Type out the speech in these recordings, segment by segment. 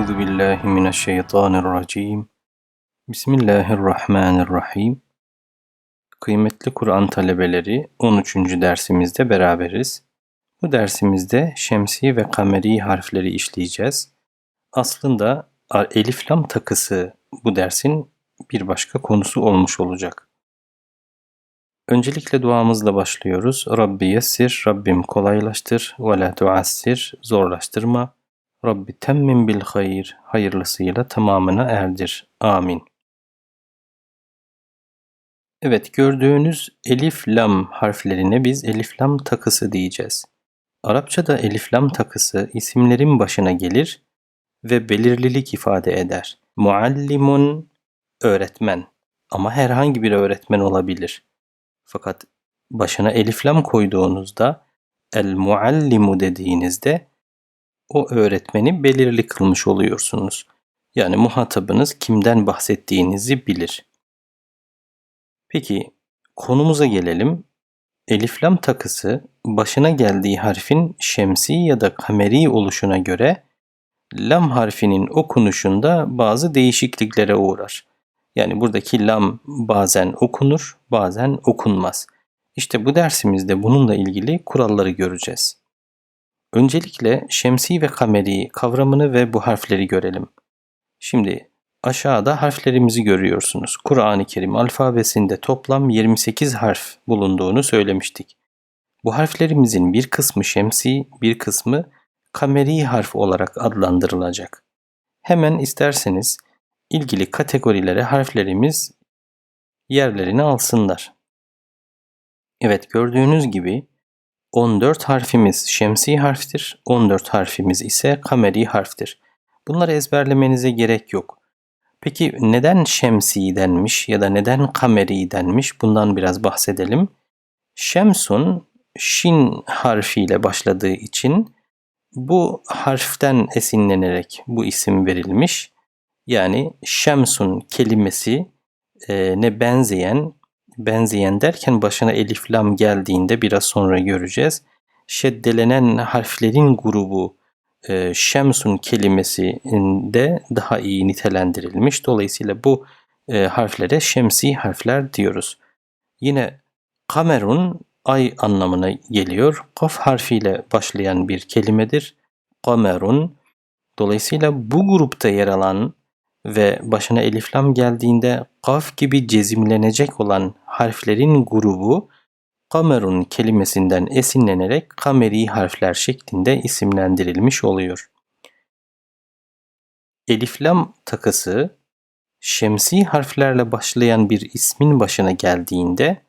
Euzu billahi mineşşeytanirracim. Bismillahirrahmanirrahim. Kıymetli Kur'an talebeleri 13. dersimizde beraberiz. Bu dersimizde şemsi ve kameri harfleri işleyeceğiz. Aslında elif lam takısı bu dersin bir başka konusu olmuş olacak. Öncelikle duamızla başlıyoruz. Rabbi yessir, Rabbim kolaylaştır, ve la tuassir, zorlaştırma. Rabbi temmin bil hayır, hayırlısıyla tamamına erdir. Amin. Evet gördüğünüz elif lam harflerine biz elif lam takısı diyeceğiz. Arapçada elif lam takısı isimlerin başına gelir ve belirlilik ifade eder. Muallimun öğretmen ama herhangi bir öğretmen olabilir. Fakat başına elif lam koyduğunuzda el muallimu dediğinizde o öğretmeni belirli kılmış oluyorsunuz. Yani muhatabınız kimden bahsettiğinizi bilir. Peki konumuza gelelim. Elif lam takısı başına geldiği harfin şemsi ya da kameri oluşuna göre lam harfinin okunuşunda bazı değişikliklere uğrar. Yani buradaki lam bazen okunur, bazen okunmaz. İşte bu dersimizde bununla ilgili kuralları göreceğiz. Öncelikle şemsi ve kameri kavramını ve bu harfleri görelim. Şimdi aşağıda harflerimizi görüyorsunuz. Kur'an-ı Kerim alfabesinde toplam 28 harf bulunduğunu söylemiştik. Bu harflerimizin bir kısmı şemsi, bir kısmı kameri harf olarak adlandırılacak. Hemen isterseniz ilgili kategorilere harflerimiz yerlerini alsınlar. Evet gördüğünüz gibi 14 harfimiz şemsi harftir, 14 harfimiz ise kameri harftir. Bunları ezberlemenize gerek yok. Peki neden şemsi denmiş ya da neden kameri denmiş bundan biraz bahsedelim. Şemsun şin harfiyle başladığı için bu harften esinlenerek bu isim verilmiş. Yani şemsun kelimesi ne benzeyen benzeyen derken başına elif lam geldiğinde biraz sonra göreceğiz. Şeddelenen harflerin grubu e, şemsun kelimesinde daha iyi nitelendirilmiş. Dolayısıyla bu e, harflere şemsi harfler diyoruz. Yine kamerun ay anlamına geliyor. Kaf harfiyle başlayan bir kelimedir. Kamerun. Dolayısıyla bu grupta yer alan ve başına eliflam geldiğinde kaf gibi cezimlenecek olan harflerin grubu Kamerun kelimesinden esinlenerek kameri harfler şeklinde isimlendirilmiş oluyor. Eliflam takısı şemsi harflerle başlayan bir ismin başına geldiğinde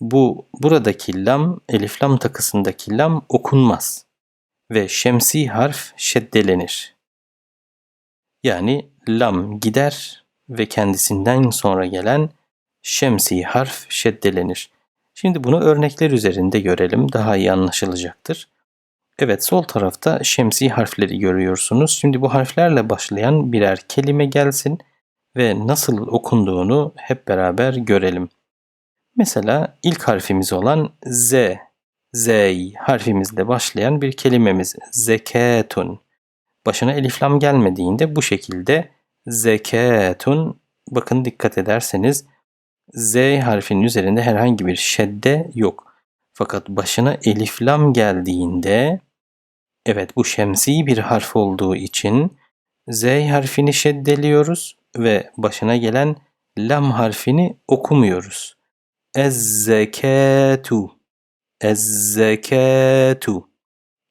bu buradaki lam eliflam takısındaki lam okunmaz ve şemsi harf şeddelenir. Yani lam gider ve kendisinden sonra gelen şemsi harf şeddelenir. Şimdi bunu örnekler üzerinde görelim daha iyi anlaşılacaktır. Evet sol tarafta şemsi harfleri görüyorsunuz. Şimdi bu harflerle başlayan birer kelime gelsin ve nasıl okunduğunu hep beraber görelim. Mesela ilk harfimiz olan Z, Z harfimizle başlayan bir kelimemiz zeketun. Başına eliflam gelmediğinde bu şekilde zeketun bakın dikkat ederseniz Z harfinin üzerinde herhangi bir şedde yok. Fakat başına eliflam geldiğinde evet bu şemsi bir harf olduğu için Z harfini şeddeliyoruz ve başına gelen lam harfini okumuyoruz. Ez-zekâtu.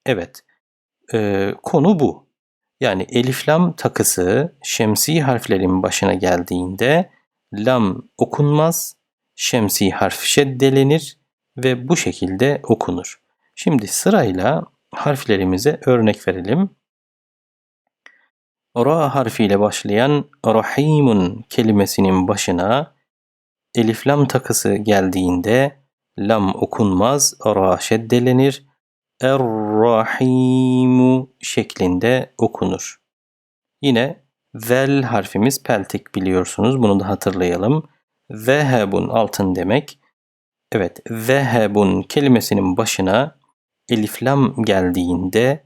Evet. Ee, konu bu. Yani eliflam takısı şemsi harflerin başına geldiğinde lam okunmaz, şemsi harf şeddelenir ve bu şekilde okunur. Şimdi sırayla harflerimize örnek verelim. Ra harfiyle başlayan rahimun kelimesinin başına elif lam takısı geldiğinde lam okunmaz, ra şeddelenir, er-rahimu şeklinde okunur. Yine vel harfimiz peltek biliyorsunuz. Bunu da hatırlayalım. Vehebun altın demek. Evet, vehebun kelimesinin başına elif lam geldiğinde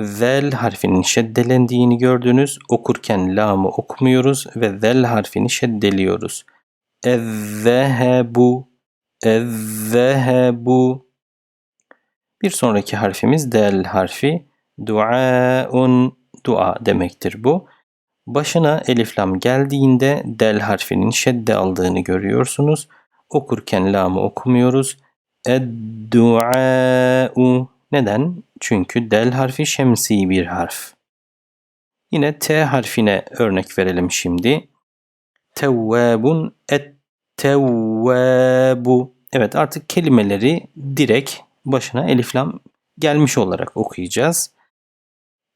zel harfinin şeddelendiğini gördünüz. Okurken lamı okumuyoruz ve zel harfini şeddeliyoruz. Ezzehebu, ezzehebu. Bir sonraki harfimiz del harfi. Duaun, dua demektir bu. Başına eliflam geldiğinde del harfinin şedde aldığını görüyorsunuz. Okurken lamı okumuyoruz. Ed-dua'u. Neden? Çünkü del harfi şemsi bir harf. Yine T harfine örnek verelim şimdi. Tevvabun et tevvabu. Evet artık kelimeleri direkt başına eliflam gelmiş olarak okuyacağız.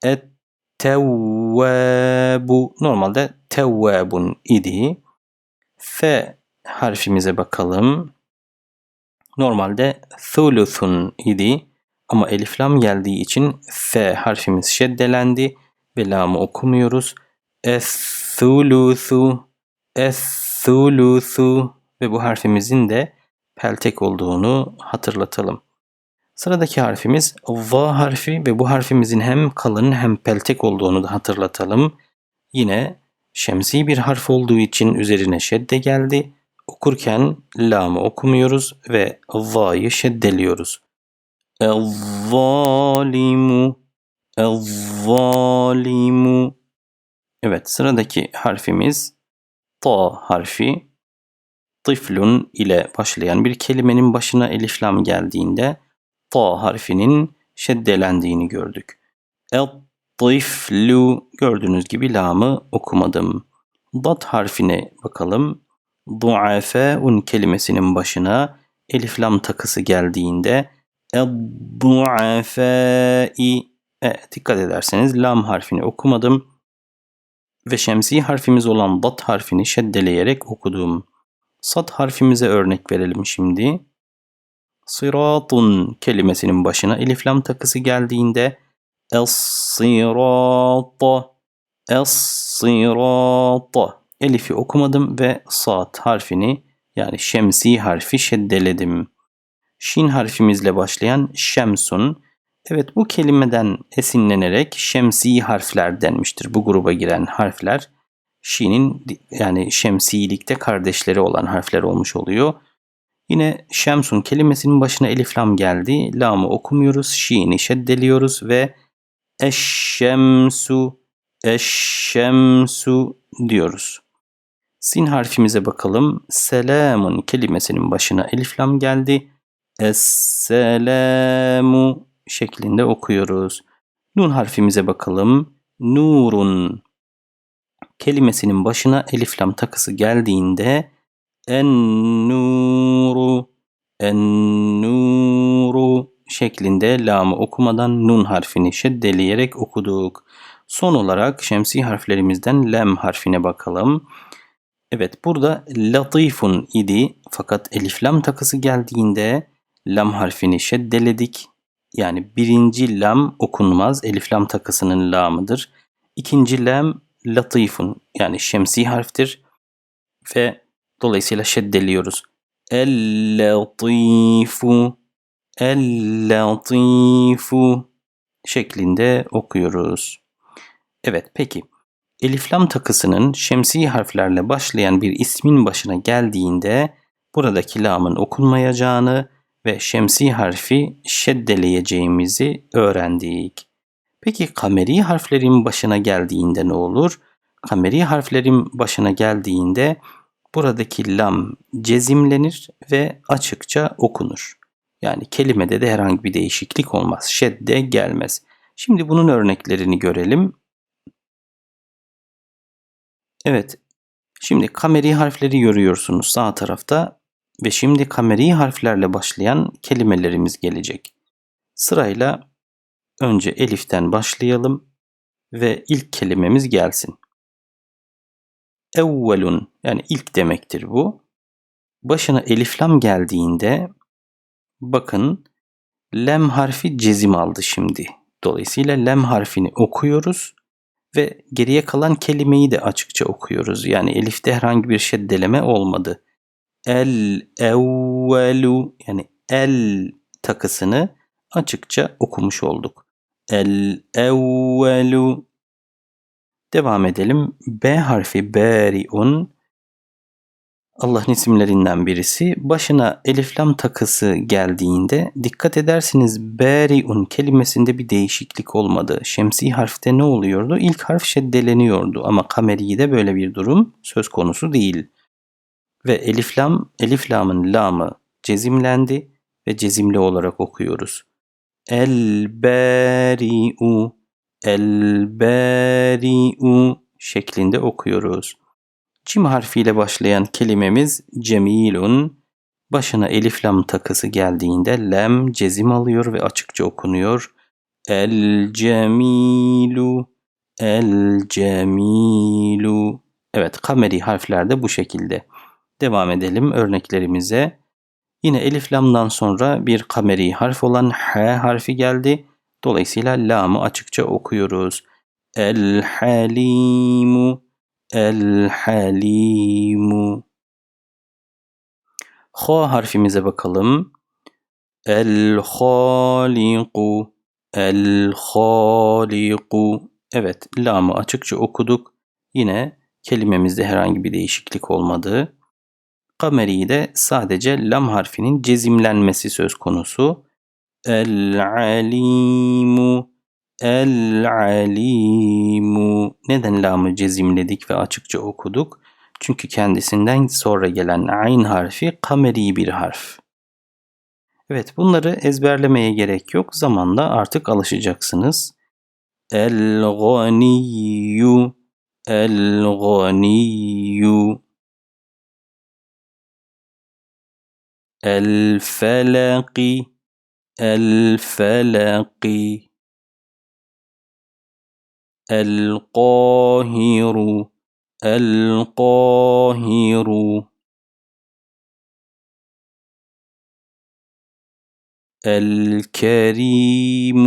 Et tevvabu. Normalde tevvabun idi. F harfimize bakalım. Normalde thuluthun idi. Ama eliflam geldiği için F harfimiz şeddelendi ve lamı okumuyoruz. Es-thuluthu, es-thuluthu ve bu harfimizin de peltek olduğunu hatırlatalım. Sıradaki harfimiz V harfi ve bu harfimizin hem kalın hem peltek olduğunu da hatırlatalım. Yine şemsi bir harf olduğu için üzerine şedde geldi. Okurken lamı okumuyoruz ve V'yı şeddeliyoruz. El-zalimu El-zalimu Evet sıradaki harfimiz ta harfi. Tiflun ile başlayan bir kelimenin başına eliflam geldiğinde ta harfinin şeddelendiğini gördük. El-tiflu gördüğünüz gibi lamı okumadım. Dat harfine bakalım. Duafeun kelimesinin başına eliflam takısı geldiğinde Ed-du'afai Evet, dikkat ederseniz lam harfini okumadım ve şemsi harfimiz olan dat harfini şeddeleyerek okudum. Sat harfimize örnek verelim şimdi. Sıratun kelimesinin başına elif lam takısı geldiğinde Es-sirata Es-sirata Elifi okumadım ve sat harfini yani şemsi harfi şeddeledim. Şin harfimizle başlayan şemsun. Evet bu kelimeden esinlenerek şemsi harfler denmiştir. Bu gruba giren harfler Şin'in yani şemsilikte kardeşleri olan harfler olmuş oluyor. Yine şemsun kelimesinin başına elif lam geldi. Lamı okumuyoruz. Şi'ni şeddeliyoruz ve eşşemsu eşşemsu diyoruz. Sin harfimize bakalım. Selamun kelimesinin başına elif lam geldi. Esselamu şeklinde okuyoruz. Nun harfimize bakalım. Nurun kelimesinin başına elif lam takısı geldiğinde en nuru en nuru şeklinde lamı okumadan nun harfini şeddeleyerek okuduk. Son olarak şemsi harflerimizden lem harfine bakalım. Evet burada latifun idi fakat elif lam takısı geldiğinde lam harfini şeddeledik. Yani birinci lam okunmaz. Elif lam takısının lamıdır. İkinci lam latifun yani şemsi harftir. Ve dolayısıyla şeddeliyoruz. El-latifu El-latifu şeklinde okuyoruz. Evet peki. Elif lam takısının şemsi harflerle başlayan bir ismin başına geldiğinde buradaki lamın okunmayacağını ve şemsi harfi şeddeleyeceğimizi öğrendik. Peki kameri harflerin başına geldiğinde ne olur? Kameri harflerin başına geldiğinde buradaki lam cezimlenir ve açıkça okunur. Yani kelimede de herhangi bir değişiklik olmaz. Şedde gelmez. Şimdi bunun örneklerini görelim. Evet. Şimdi kameri harfleri görüyorsunuz sağ tarafta. Ve şimdi kameri harflerle başlayan kelimelerimiz gelecek. Sırayla önce eliften başlayalım ve ilk kelimemiz gelsin. Evvelun yani ilk demektir bu. Başına eliflam geldiğinde bakın lem harfi cezim aldı şimdi. Dolayısıyla lem harfini okuyoruz ve geriye kalan kelimeyi de açıkça okuyoruz. Yani elifte herhangi bir şeddeleme olmadı el evvelu yani el takısını açıkça okumuş olduk. El-evvelu. Devam edelim. B harfi bari'un Allah'ın isimlerinden birisi. Başına elif lam takısı geldiğinde dikkat edersiniz bari'un kelimesinde bir değişiklik olmadı. Şemsi harfte ne oluyordu? İlk harf şeddeleniyordu ama kameri'de böyle bir durum söz konusu değil. Ve elif lam, elif lamın lamı cezimlendi ve cezimli olarak okuyoruz. El-bari'u, el-bari'u şeklinde okuyoruz. Cim harfiyle başlayan kelimemiz cemilun. Başına elif lam takısı geldiğinde lem cezim alıyor ve açıkça okunuyor. El cemilu, el cemilu. Evet kameri harfler de bu şekilde. Devam edelim örneklerimize. Yine elif lamdan sonra bir kameri harf olan H harfi geldi. Dolayısıyla lamı açıkça okuyoruz. El halimu El halimu Ha harfimize bakalım. El haliku El haliku Evet lamı açıkça okuduk. Yine kelimemizde herhangi bir değişiklik olmadı. Kameri'de sadece lam harfinin cezimlenmesi söz konusu. El alimu El-alimu. Neden lamı cezimledik ve açıkça okuduk? Çünkü kendisinden sonra gelen ayn harfi kameri bir harf. Evet bunları ezberlemeye gerek yok. Zamanla artık alışacaksınız. El-ganiyyu El-ganiyyu El-felaki El-felaki القاهر القاهر الكريم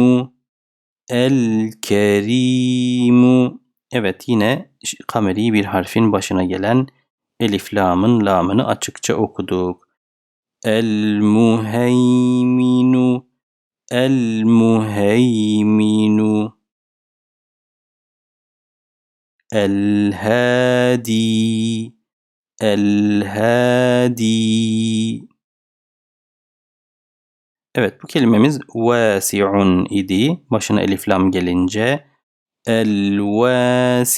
الكريم Evet yine kameri bir harfin başına gelen elif lamın lamını açıkça okuduk. El el muheyminu El-hadi El-hadi Evet bu kelimemiz vasi'un idi. Başına elif lam gelince el-vasi'u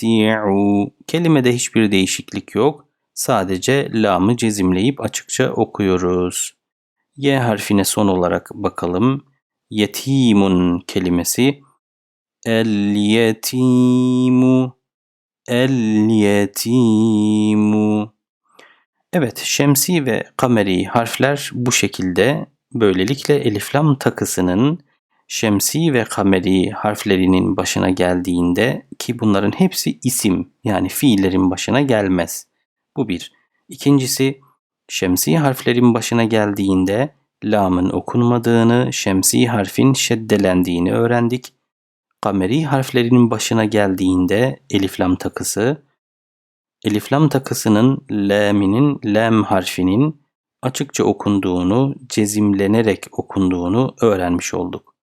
kelimede hiçbir değişiklik yok. Sadece lamı cezimleyip açıkça okuyoruz. Y harfine son olarak bakalım. Yetimun kelimesi el-yetimu El yetimu. Evet, şemsi ve kameri harfler bu şekilde. Böylelikle eliflam takısının şemsi ve kameri harflerinin başına geldiğinde ki bunların hepsi isim yani fiillerin başına gelmez. Bu bir. İkincisi şemsi harflerin başına geldiğinde lamın okunmadığını, şemsi harfin şeddelendiğini öğrendik kameri harflerinin başına geldiğinde eliflam takısı, eliflam takısının laminin lam harfinin açıkça okunduğunu, cezimlenerek okunduğunu öğrenmiş olduk.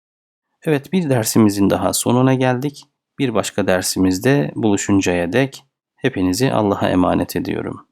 Evet bir dersimizin daha sonuna geldik. Bir başka dersimizde buluşuncaya dek hepinizi Allah'a emanet ediyorum.